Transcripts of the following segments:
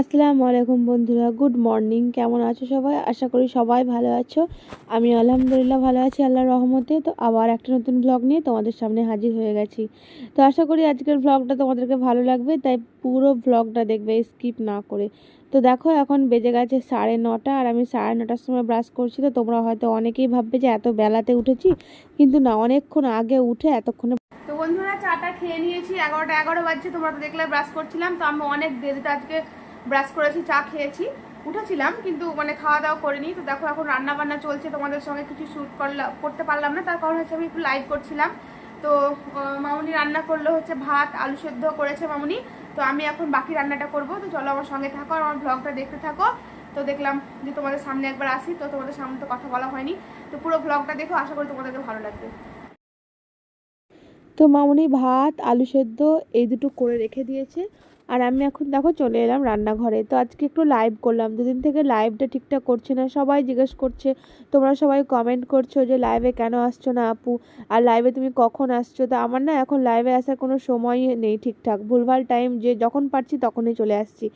আসসালামু আলাইকুম বন্ধুরা, গুড মর্নিং। কেমন আছো সবাই? আশা করি সবাই ভালো আছো। আমি আলহামদুলিল্লাহ ভালো আছি, আল্লাহর রহমতে। তো আবার একটা নতুন ব্লগ নিয়ে তোমাদের সামনে হাজির হয়ে গেছি। তো আশা করি আজকের ব্লগটা তোমাদেরকে ভালো লাগবে, তাই পুরো ব্লগটা দেখবে স্কিপ না করে। তো দেখো, এখন বেজে গেছে সাড়ে নটা, আর আমি সাড়ে নটার সময় ব্রাশ করছি। তো তোমরা হয়তো অনেকেই ভাববে যে এত বেলাতে উঠেছি, কিন্তু না, অনেকক্ষণ আগে উঠে এতক্ষণে তো বন্ধুরা চাটা খেয়ে নিয়েছি। এগারোটা এগারো বাজছে, তোমরা তো দেখলে ব্রাশ করছিলাম। তো আমি অনেক দেরিতে আজকে ব্রাশ করেছি, চা খেয়েছি। উঠেছিলাম কিন্তু মানে খাওয়া দাওয়া করিনি। তো দেখো এখন রান্না বান্না চলছে, তোমাদের সঙ্গে কিছু শ্যুট করলাম করতে পারলাম না। তার কারণ হচ্ছে আমি একটু লাইভ করছিলাম। তো মামুনি রান্না করল হচ্ছে ভাত, আলু সেদ্ধ করেছে মামুনি। তো আমি এখন বাকি রান্নাটা করব। তো চলো আমার সঙ্গে থাকো আর আমার ব্লগটা দেখতে থাকো। তো দেখলাম যে তোমাদের সামনে একবার আসি। তো তোমাদের সামনে তো কথা বলা হয়নি। তো পুরো ব্লগটা দেখো, আশা করি তোমাদেরকে ভালো লাগবে। তো মামুনি ভাত, আলু সেদ্ধ, এই দুটো করে রেখে দিয়েছে। আর আমি এখন দেখো চলে এলাম রান্নাঘরে। তো আজকে একটু লাইভ করলাম। দুদিন থেকে লাইভটা ঠিকঠাক করছে না। সবাই জিজ্ঞেস করছে, তোমরা সবাই কমেন্ট করছ যে লাইভে কেন আসছো না আপু? আর লাইভে তুমি কখন আসছো? তো আমার না এখন লাইভে আসার কোনো সময়ই নেই ঠিকঠাক। ভুলভাল টাইম যে যখন পারছি তখনই চলে আসছি।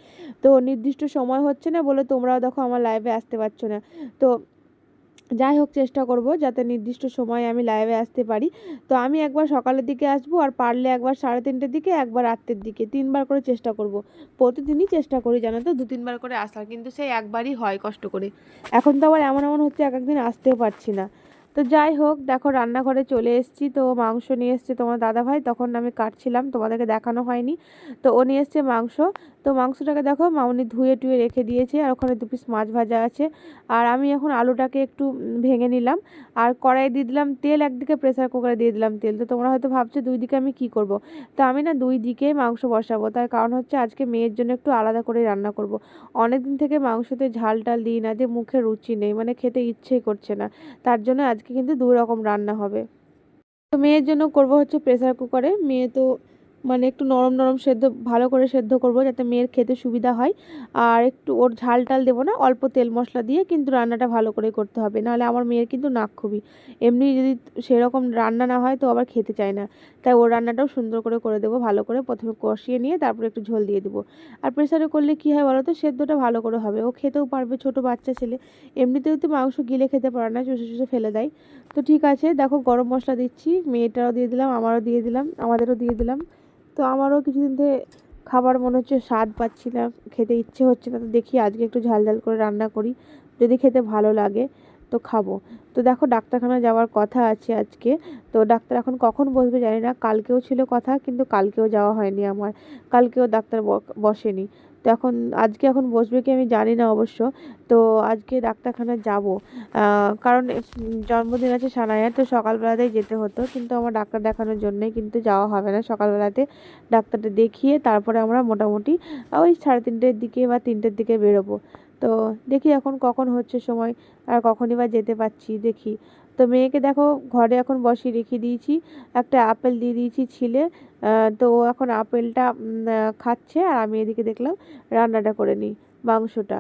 তো নির্দিষ্ট সময় হচ্ছে না বলে তোমরাও দেখো আমার লাইভে আসতে পারছ না। তো যাই হোক চেষ্টা করব যাতে নির্দিষ্ট সময়ে আমি লাইভে আসতে পারি। তো আমি একবার সকালের দিকে আসব আর পারলে একবার সাড়ে তিনটের দিকে, একবার রাত্রের দিকে। তিনবার করে চেষ্টা করব। প্রতিদিনই চেষ্টা করি, জানো তো, দু তিনবার করে আসার। কিন্তু সেই একবারই হয় কষ্ট করে। এখন তো আবার এমন এমন হচ্ছে এক একদিন আসতেও পারছি না। তো যাই হোক, দেখো রান্নাঘরে চলে এসেছি। তো মাংস নিয়ে এসছে তোমার দাদাভাই। তখন আমি কাটছিলাম, তোমাদেরকে দেখানো হয়নি। তো ও নিয়ে এসছে মাংস। তো মাংসটাকে দেখো মাউনি ধুয়ে টুয়ে রেখে দিয়েছে, আর ওখানে দু পিস মাছ ভাজা আছে। আর আমি এখন আলুটাকে একটু ভেঙে নিলাম, আর কড়াইয়ে দিয়ে দিলাম তেল, একদিকে প্রেসার কুকারে দিয়ে দিলাম তেল। তো তোমরা হয়তো ভাবছ দুই দিকে আমি কি করব? তো আমি না দুই দিকে মাংস বসাবো, তার কারণ হচ্ছে আজকে মেয়ের জন্য একটু আলাদা করে রান্না করব। অনেক দিন থেকে মাংসতে ঝাল টাল দিই না, যে মুখে রুচি নেই মানে খেতে ইচ্ছেই করছে না। তার জন্য আজকে কিন্তু দুই রকম রান্না হবে। তো মেয়ের জন্য করব হচ্ছে প্রেসার কুকারে মেয়ে তো মানে একটু নরম নরম সেদ্ধ, ভালো করে সেদ্ধ করব যাতে মেয়ের খেতে সুবিধা হয়। আর একটু ওর ঝাল টাল দেবো না, অল্প তেল মশলা দিয়ে কিন্তু রান্নাটা ভালো করে করতে হবে। নাহলে আমার মেয়ের কিন্তু নাক খুবই এমনি যদি সেরকম রান্না না হয় তো আবার খেতে চায় না। তাই ওর রান্নাটাও সুন্দর করে করে দেবো, ভালো করে প্রথমে কষিয়ে নিয়ে তারপরে একটু ঝোল দিয়ে দেবো। আর প্রেসারে করলে কী হয় বলো তো সেদ্ধটা ভালো করে হবে। ও খেতেও পারবে, ছোট বাচ্চা ছেলে। এমনিতেও তো মাংস গিলে খেতে পারে না, চুষে চুষে ফেলে দেয়। তো ঠিক আছে, দেখো গরম মশলা দিচ্ছি মেয়েটারও দিয়ে দিলাম, আমারও দিয়ে দিলাম, আমাদেরও দিয়ে দিলাম। তো আমারও কিছুদিন ধরে খাবার মনে হচ্ছে স্বাদ পাচ্ছি না খেতে ইচ্ছে হচ্ছে না, তো দেখি আজকে একটু ঝাল ঝাল করে রান্না করি, যদি খেতে ভালো লাগে তো খাব। তো দেখো ডাক্তারখানা যাওয়ার কথা আছে আজকে, তো ডাক্তার এখন কখন বসবে জানি না, কালকেও ছিল কথা কিন্তু কালকেও যাওয়া হয়নি আমার, কালকেও ডাক্তার বসেনি। তো এখন আজকে এখন বসবে কি আমি জানি না অবশ্য। তো আজকে ডাক্তারখানা যাব। কারণ জন্মদিন আছে সানায়ার তো সকালবেলাতেই যেতে হতো। কিন্তু আমার ডাক্তার দেখানোর জন্যই কিন্তু যাওয়া হবে না। সকালবেলাতে ডাক্তারটা দেখিয়ে তারপরে আমরা মোটামুটি ওই সাড়ে তিনটের দিকে বা তিনটের দিকে বেরোবো। তো দেখি এখন কখন হচ্ছে সময়, আর কখনই বা যেতে পারছি, দেখি। তো মেয়েকে দেখো ঘরে এখন বসিয়ে রেখে দিয়েছি। একটা আপেল দিয়ে দিয়েছি ছিলে। তো ও এখন আপেলটা খাচ্ছে আর আমি এদিকে দেখলাম রান্নাটা করে নিই মাংসটা।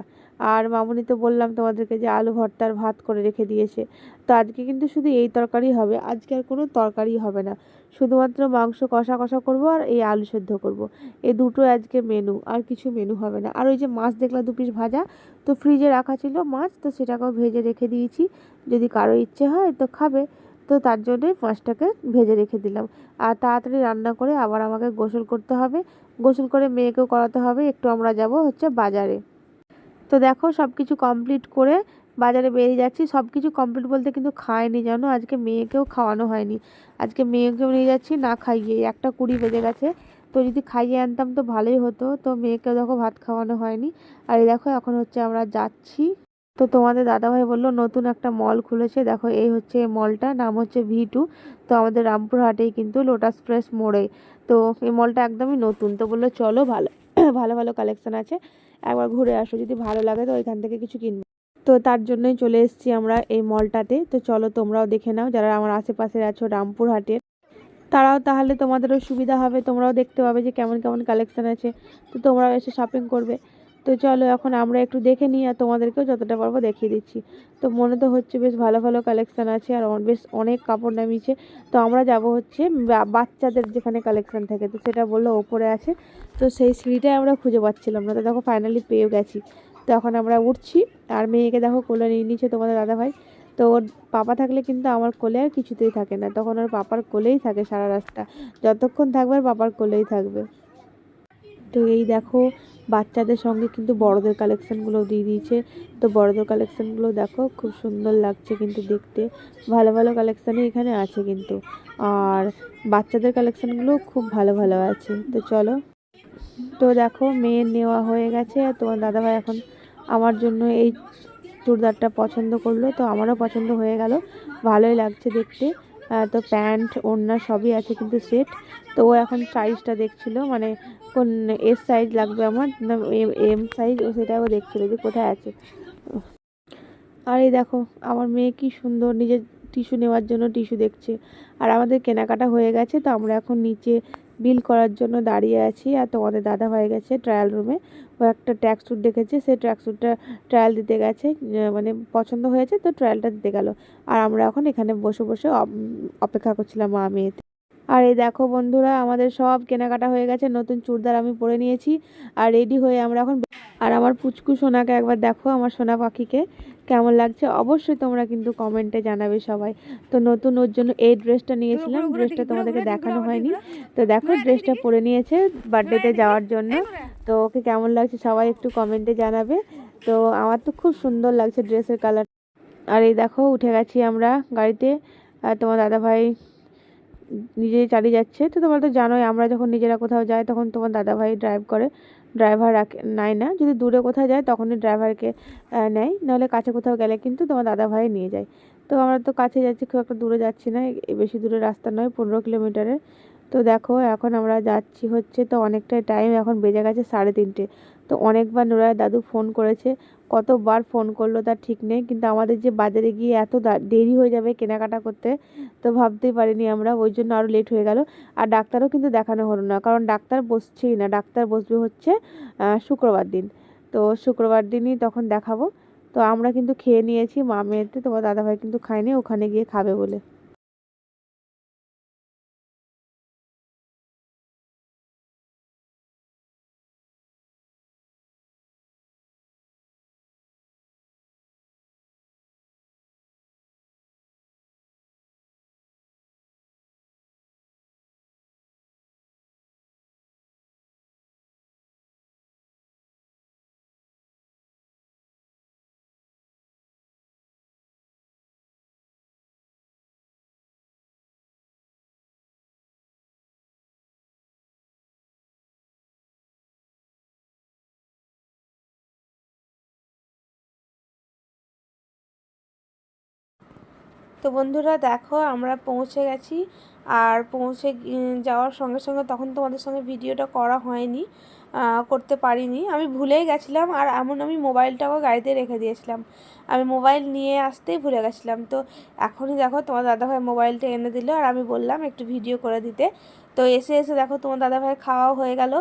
আর মামুনি তো বললাম তোমাদেরকে যে আলু ভর্তার ভাত করে রেখে দিয়েছে। তো আজকে কিন্তু শুধু এই তরকারি হবে। আজকে আর কোনো তরকারি হবে না। শুধুমাত্র মাংস কষা কষা করব আর এই আলু সেদ্ধ করব। এই দুটো আজকে মেনু আর কিছু মেনু হবে না। আর ওই যে মাছ দেখলাম দু পিস ভাজা, তো ফ্রিজে রাখা ছিল মাছ, তো সেটাকেও ভেজে রেখে দিয়েছি। যদি কারও ইচ্ছে হয় তো খাবে, তো তার জন্যই মাছটাকে ভেজে রেখে দিলাম। আর তাড়াতাড়ি রান্না করে আবার আমাকে গোসল করতে হবে। গোসল করে মেয়েকেও করাতে হবে, একটু আমরা যাব হচ্ছে বাজারে। তো দেখো সব কিছু কমপ্লিট করে বাজারে বেরিয়ে যাচ্ছি সব কিছু কমপ্লিট বলতে কিন্তু খায়নি জানো? আজকে মেয়েকেও খাওয়ানো হয়নি। আজকে মেয়েকেও নিয়ে যাচ্ছি, না খাইয়ে একটা কুড়ি বেজে গেছে। তো যদি খাইয়ে আনতাম তো ভালোই হতো, তো মেয়েকেও দেখো ভাত খাওয়ানো হয়নি। আর এই দেখো, এখন হচ্ছে আমরা যাচ্ছি। তো তোমাদের দাদাভাই বলল, নতুন একটা মল খুলেছে। দেখো, এই হচ্ছে মলটা নাম হচ্ছে ভি টু তো আমাদের রামপুরহাটেই কিন্তু লোটাস প্রেস মোড়ে। তো এই মলটা একদমই নতুন। তো বলল, চলো, ভালো ভালো ভালো কালেকশন আছে। একবার ঘুরে আসো, যদি ভালো লাগে তো ওইখান থেকে কিছু কিনবে। তো তার জন্যই চলে এসেছি আমরা এই মলটাতে। তো চলো তোমরাও দেখে নাও, যারা আমার আশেপাশে আছো রামপুরহাটের, তারাও তাহলে তোমাদেরও সুবিধা হবে। তোমরাও দেখতে পাবে যে কেমন কেমন কালেকশান আছে। তো তোমরাও এসে শপিং করবে। তো চলো এখন আমরা একটু দেখে নিই আর তোমাদেরকেও যতটা পারব দেখিয়ে দিচ্ছি। তো মনে তো হচ্ছে বেশ ভালো ভালো কালেকশান আছে আর বেশ অনেক কাপড় নামিয়েছে। তো আমরা যাব হচ্ছে বাচ্চাদের যেখানে কালেকশান থাকে, তো সেটা বলল ওপরে আছে। তো সেই সিঁড়িটাই আমরা খুঁজে পাচ্ছিলাম না। তো দেখো ফাইনালি পেয়ে গেছি। তো এখন আমরা উঠছি, আর মেয়েকে দেখো কোলে নিয়ে নিচ্ছে তোমাদের দাদাভাই। তো ওর পাপা থাকলে কিন্তু আমার কোলে আর কিছুতেই থাকে না। তখন ওর পাপার কোলেই থাকে সারা রাস্তা। যতক্ষণ থাকবে আর পাপার কোলেই থাকবে। তো এই দেখো, বাচ্চাদের সঙ্গে কিন্তু বড়দের কালেকশানগুলো দিয়ে দিয়েছে। তো বড়দের কালেকশানগুলো দেখো, খুব সুন্দর লাগছে কিন্তু দেখতে। ভালো ভালো কালেকশানই এখানে আছে কিন্তু। আর বাচ্চাদের কালেকশানগুলো খুব ভালো ভালো আছে। তো চলো। তো দেখো মেয়ের নেওয়া হয়ে গেছে। আর তোমার দাদাভাই এখন আমার জন্য এই চুড়িদারটা পছন্দ করল, তো আমারও পছন্দ হয়ে গেল। ভালোই লাগছে দেখতে। তো প্যান্ট, ওড়না সবই আছে কিন্তু সেট। তো ও এখন সাইজটা দেখছিল মানে কোন এস সাইজ লাগবে আমার এম সাইজ ও সেটাও দেখছিল যে কোথায় আছে। আর এই দেখো, আমার মেয়ে কি সুন্দর, নিজের টিস্যু নেওয়ার জন্য টিস্যু দেখছে। আর আমাদের কেনাকাটা হয়ে গেছে, তো আমরা এখন নিচে বিল করার জন্য দাঁড়িয়ে আছি আর তোমাদের দাদা হয়ে গেছে ট্রায়াল রুমে ও একটা ট্র্যাক স্যুট দেখেছে, সেই ট্র্যাক স্যুটটা ট্রায়াল দিতে গেছে মানে পছন্দ হয়েছে তো ট্রায়ালটা দিতে গেল। আর আমরা এখন এখানে বসে বসে অপেক্ষা করছিলাম মা মেয়েতে আর এই দেখো বন্ধুরা, আমাদের সব কেনাকাটা হয়ে গেছে, নতুন চুড়দার আমি পরে নিয়েছি। আর রেডি হয়ে আমরা এখন আর আমার পুচকু সোনাকে একবার দেখো আমার সোনা পাখিকে কেমন লাগছে? অবশ্যই তোমরা কিন্তু কমেন্টে জানাবে সবাই। তো নতুন ওর জন্য এই ড্রেসটা নিয়েছিলাম ড্রেসটা তোমাদেরকে দেখানো হয়নি। তো দেখো ড্রেসটা পরে নিয়েছে বার্থডেতে যাওয়ার জন্য। তো ওকে কেমন লাগছে সবাই একটু কমেন্টে জানাবে। তো আমার তো খুব সুন্দর লাগছে ড্রেসের কালার আর এই দেখো উঠে গেছি আমরা গাড়িতে। আর তোমার দাদাভাই নিজেই চালিয়ে যাচ্ছে। তো তোমরা তো জানোই আমরা যখন নিজেরা কোথাও যাই তখন তোমার দাদাভাই ড্রাইভ করে। ড্রাইভার রাখে, নেয় না। যদি দূরে কোথাও যায়, তখনই ড্রাইভারকে নেয়। নাহলে কাছে কোথাও গেলে কিন্তু তোমার দাদাভাই নিয়ে যায়। তো আমরা তো কাছে যাচ্ছি, খুব একটা দূরে যাচ্ছি না। বেশি দূরে রাস্তা নয়, পনেরো কিলোমিটারের। তো দেখো, এখন আমরা যাচ্ছি হচ্ছে, তো অনেকটাই টাইম এখন বেজে গেছে সাড়ে তিনটে। তো অনেকবার নুরায় দাদু ফোন করেছে, কতবার ফোন করল তার ঠিক নেই, কিন্তু আমাদের যে বাজারে গিয়ে এত দেরি হয়ে যাবে কেনাকাটা করতে, তো ভাবতেই পারিনি আমরা, ওই জন্য আরও লেট হয়ে গেল। আর ডাক্তারও কিন্তু দেখানো হলো না, কারণ ডাক্তার বসছেই না, ডাক্তার বসবে হচ্ছে শুক্রবার দিন। তো শুক্রবার দিনই তখন দেখাবো। তো আমরা কিন্তু খেয়ে নিয়েছি, মা মেয়েতে তোমার দাদাভাই কিন্তু খায়নি, ওখানে গিয়ে খাবে বলে। তো বন্ধুরা দেখো, আমরা পৌঁছে গেছি। আর পৌঁছে যাওয়ার সঙ্গে সঙ্গে তখন তোমাদের সঙ্গে ভিডিওটা করা হয়নি করতে পারিনি। আমি ভুলেই গেছিলাম আর এমন আমি মোবাইলটাও গাড়িতে রেখে দিয়েছিলাম। আমি মোবাইল নিয়ে আসতেই ভুলে গেছিলাম। তো এখনই দেখো, তোমার দাদাভাই মোবাইলটা এনে দিল আর আমি বললাম একটু ভিডিও করে দিতে। তো এসে এসে দেখো তোমার দাদাভাই খাওয়াও হয়ে গেল।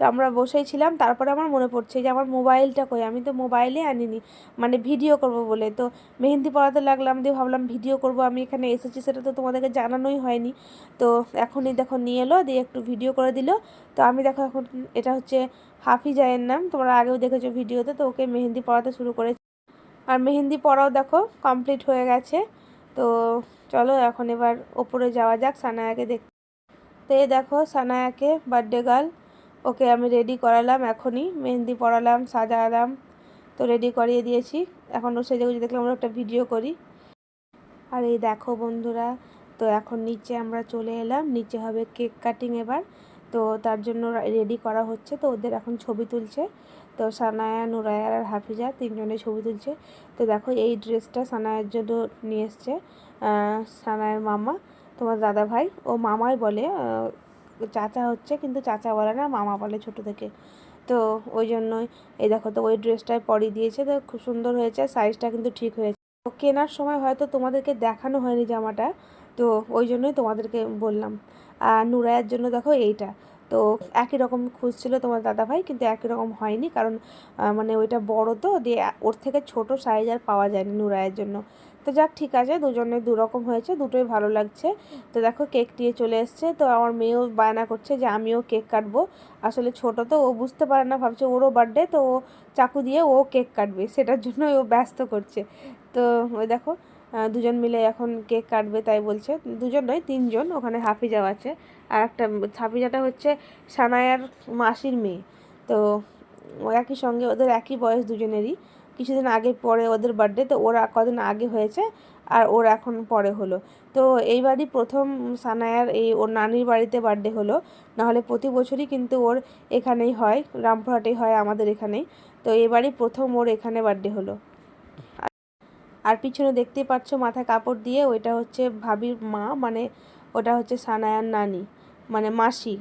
তো আমরা বসেই ছিলাম। তারপরে আমার মনে পড়ছে যে আমার মোবাইলটা কই? আমি তো মোবাইলে আনিনি মানে ভিডিও করব বলে। তো মেহেন্দি পড়াতে লাগলাম দিয়ে ভাবলাম ভিডিও করব। আমি এখানে এসেছি, সেটা তো তোমাদেরকে জানানোই হয়নি। তো এখনই দেখো, নিয়ে এলো, দিয়ে একটু ভিডিও করে দিল। তো আমি দেখো এখন এটা হচ্ছে হাফিজায়ের নাম, তোমরা আগেও দেখেছ ভিডিওতে, তো ওকে মেহেন্দি পড়াতে শুরু করেছি। আর মেহেন্দি পড়াও দেখো, কমপ্লিট হয়ে গেছে। তো চলো এখন এবার ওপরে যাওয়া যাক, সানায়াকে দেখ তো এই দেখো, সানায়াকে বার্থডে গার্ল ওকে আমি রেডি করালাম এখনই, মেহেন্দি পড়ালাম সাজালাম, তো রেডি করিয়ে দিয়েছি। এখন ও সেজে গুজে দেখলাম আমরা একটা ভিডিও করি। আর এই দেখো বন্ধুরা, তো এখন নিচে আমরা চলে এলাম, নিচে হবে কেক কাটিং এবার। তো তার জন্য রেডি করা হচ্ছে, তো ওদের এখন ছবি তুলছে। তো সানায়া নুরায়া আর হাফিজা তিনজনে ছবি তুলছে। তো দেখো এই ড্রেসটা সানায়ের জন্য নিয়ে এসছে সানায়ের মামা, তোমার দাদা ভাই ও মামাই বলে চাচা হচ্ছে, কিন্তু চাচা বলে না মামা বলে ছোটো থেকে। তো ওই জন্যই, এই দেখো তো, ওই ড্রেসটাই পরিয়ে দিয়েছে। তো খুব সুন্দর হয়েছে সাইজটা কিন্তু ঠিক হয়েছে। তো কেনার সময় হয়তো তোমাদেরকে দেখানো হয়নি জামাটা, তো ওই জন্যই তোমাদেরকে বললাম। আর নুরায়ের জন্য দেখো এইটা। তো একই রকম খুঁজছিল তোমার দাদাভাই কিন্তু একই রকম হয়নি। কারণ মানে ওইটা বড় তো, দিয়ে ওর থেকে ছোট সাইজ আর পাওয়া যায়নি নুরায়ের জন্য। তো যাক, ঠিক আছে, দুজনে দু রকম হয়েছে, দুটোই ভালো লাগছে। তো দেখো, কেক নিয়ে চলে এসছে। তো আমার মেয়েও বায়না করছে যে আমিও কেক কাটবো। আসলে ছোট তো, ও বুঝতে পারে না, ভাবছে ওরও বার্থডে তো ও চাকু দিয়ে ও কেক কাটবে। সেটার জন্য ও ব্যস্ত করছে। তো ওই দেখো দুজন মিলে এখন কেক কাটবে তাই বলছে। দুজন নয়, তিনজন, ওখানে হাফিজাও আছে। আর একটা, হাফিজাটা হচ্ছে সানায়ার মাসির মেয়ে। তো একই সঙ্গে, ওদের একই বয়স দুজনেরই। কিছুদিন আগে পরে ওদের বার্থডে তো ওরা কদিন আগে হয়েছে আর ওর এখন পরে হলো। তো এইবারই প্রথম সানায়ার এই ওর নানির বাড়িতে বার্থডে হলো। নাহলে প্রতি বছরই কিন্তু ওর এখানেই হয়, রামপুরহাটেই হয় আমাদের এখানেই। তো এবারই প্রথম ওর এখানে বার্থডে হলো। আর পিছনে দেখতেই পাচ্ছ মাথায় কাপড় দিয়ে ওইটা হচ্ছে ভাবির মা মানে ওটা হচ্ছে সানায়ার নানি মানে মাসি।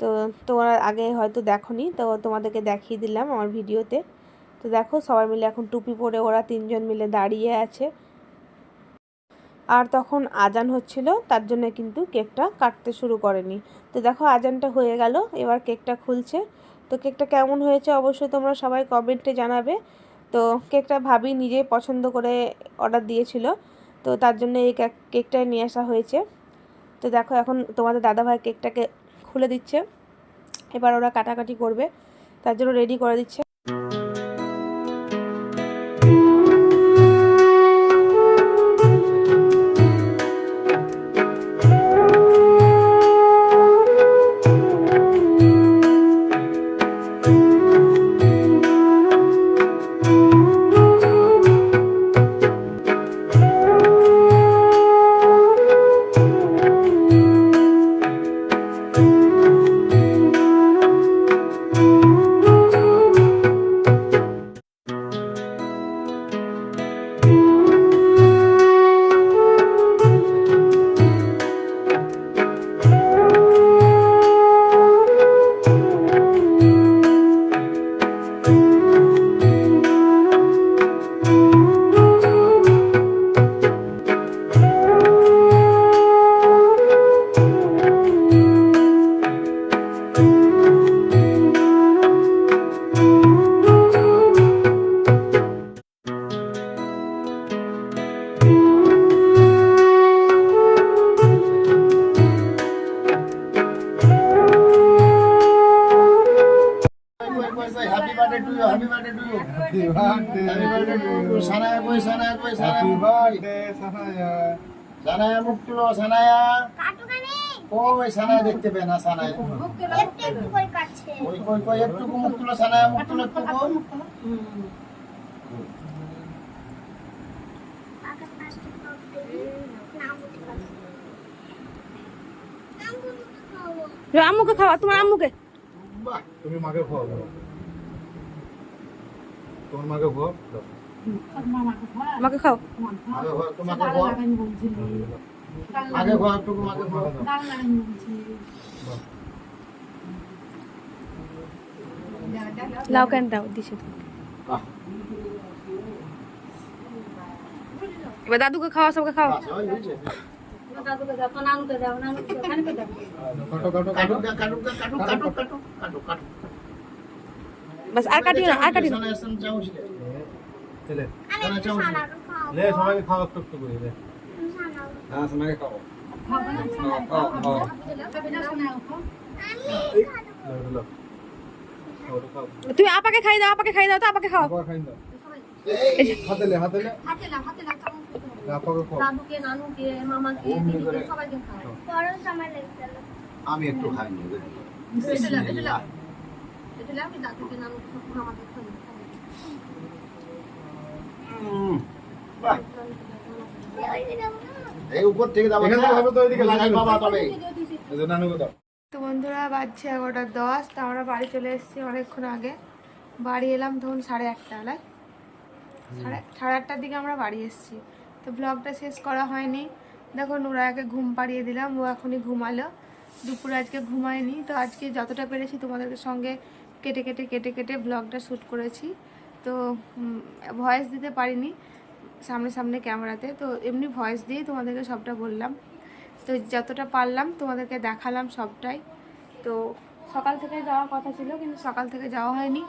তো তোমরা আগে হয়তো দেখোনি, তো তোমাদেরকে দেখিয়ে দিলাম আমার ভিডিওতে। তো দেখো সবাই মিলে এখন টুপি পরে ওরা তিনজন মিলে দাঁড়িয়ে আছে। আর তখন আজান হচ্ছিল, তার জন্য কিন্তু কেকটা কাটতে শুরু করেনি। তো দেখো আজানটা হয়ে গেল, এবার কেকটা খুলছে। তো কেকটা কেমন হয়েছে অবশ্যই তোমরা সবাই কমেন্টে জানাবে। তো কেকটা ভাবি নিজেই পছন্দ করে অর্ডার দিয়েছিল, তো তার জন্য এই কেক- কেকটা নিয়ে আসা হয়েছে। তো দেখো এখন তোমাদের দাদাভাই কেকটাকে খুলে দিচ্ছে, এবার ওরা কাটাকাটি করবে, তার জন্য রেডি করে দিচ্ছে। তুলো, Sanaya. কই Sanaya দেখতে পেয়ে না Sanaya? কই, কই, কই, একটুকু মুখ তুলো, Sanaya, মুখ তুলো একটুকু। আম্মুকে খাওয়া তোমার আম্মুকে তুমি মাকে খাও তোমার মাকে খাও আমাকে খাও তোমাকে। আগে ঘর, ঘর। লাউ কেন দাও দিছে এবার দাদুকে খাওয়া সবকে খাওয়া বাস, ওই হয়েছে। কাটো কাটো কাটুক গা, কাটুক গা, কাটুক, কাটুক, কাটুক, কাটুক, কাটুক। বাস আর কাটিও না আর কাটিও না চলে Sanaya, চামচ দে। লে সবাইকে খাওয়া একটু একটু করে দে হ্যাঁ লো খাও তুমি আপাকে খাই দাও আপাকে খাই দাও তো আপাকে খাও। খাই দাও। এই, হাতে লে হাতে লে আপাকে খাও। দাদুকে নানুকে মামাকে দিদিকে সবাইকে খাওয়াই আমি একটু খাইনি এটা লাও, এটা লাও। এটা লাও, আমি দাদুকে নানুকে মামাকে খাওয়াই উম, বাহ। এই উপর থেকে দাও এখান হবে তো ওইদিকে লাগাই বাবা তবে। এই যে দাও তো বন্ধুরা বাজছে এগারোটা দশ তা আমরা বাড়ি চলে এসেছি অনেকক্ষণ আগে। বাড়ি এলাম তখন সাড়ে আটটা বেলায় সাড়ে সাড়ে আটটার দিকে আমরা বাড়ি এসেছি। তো ব্লগটা শেষ করা হয়নি। দেখো নুরায়াকে ঘুম পাড়িয়ে দিলাম ও এখনই ঘুমালো। দুপুরে আজকে ঘুমায়নি তো আজকে যতটা পেরেছি তোমাদের সঙ্গে কেটে কেটে কেটে কেটে ব্লগটা শ্যুট করেছি। তো ভয়েস দিতে পারিনি। সামনে সামনে ক্যামেরাতে। তো এমনি ভয়েস দিয়েই তোমাদেরকে সবটা বললাম। তো যতটা পারলাম তোমাদেরকে দেখালাম সবটাই। তো সকাল থেকে যাওয়ার কথা ছিল, কিন্তু সকাল থেকে যাওয়া হয়নি।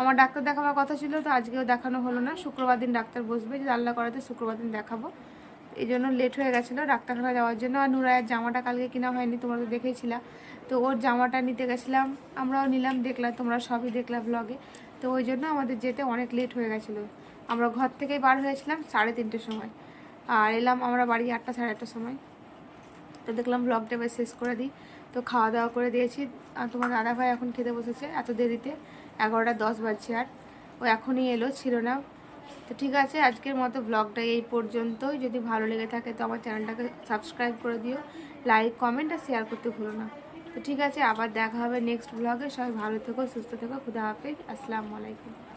আমার ডাক্তার দেখাবার কথা ছিল, তো আজকেও দেখানো হলো না। শুক্রবার দিন ডাক্তার বসবে যে আল্লাহ করাতে শুক্রবার দিন দেখাবো। এই জন্য লেট হয়ে গেছিল ডাক্তারখানা যাওয়ার জন্য। আর নুরায়ের জামাটা কালকে কেনা হয়নি, তোমরা তো দেখেছিলা। তো ওর জামাটা নিতে গেছিলাম, আমরাও নিলাম দেখলাম তোমরা সবই দেখলাম ব্লগে তো ওই জন্য আমাদের যেতে অনেক লেট হয়ে গেছিল। আমরা ঘর থেকেই বার হয়েছিলাম সাড়ে তিনটের সময়। আর এলাম আমরা বাড়ি আটটা, সাড়ে আটটার সময়। তো দেখলাম ব্লগটা এবার শেষ করে দিই। তো খাওয়া দাওয়া করে দিয়েছি। আর তোমার দাদা ভাই এখন খেতে বসেছে এত দেরিতে, এগারোটা দশ বাজছে আর। ও এখনই এলো, ছিল না। তো ঠিক আছে, আজকের মতো ব্লগটা এই পর্যন্তই। যদি ভালো লেগে থাকে তো আমার চ্যানেলটাকে সাবস্ক্রাইব করে দিও। লাইক কমেন্ট আর শেয়ার করতে ভুলো না। তো ঠিক আছে, আবার দেখা হবে নেক্সট ব্লগে সবাই ভালো থেকো, সুস্থ থেকো, খুদা হাফেজ। আসসালামু আলাইকুম।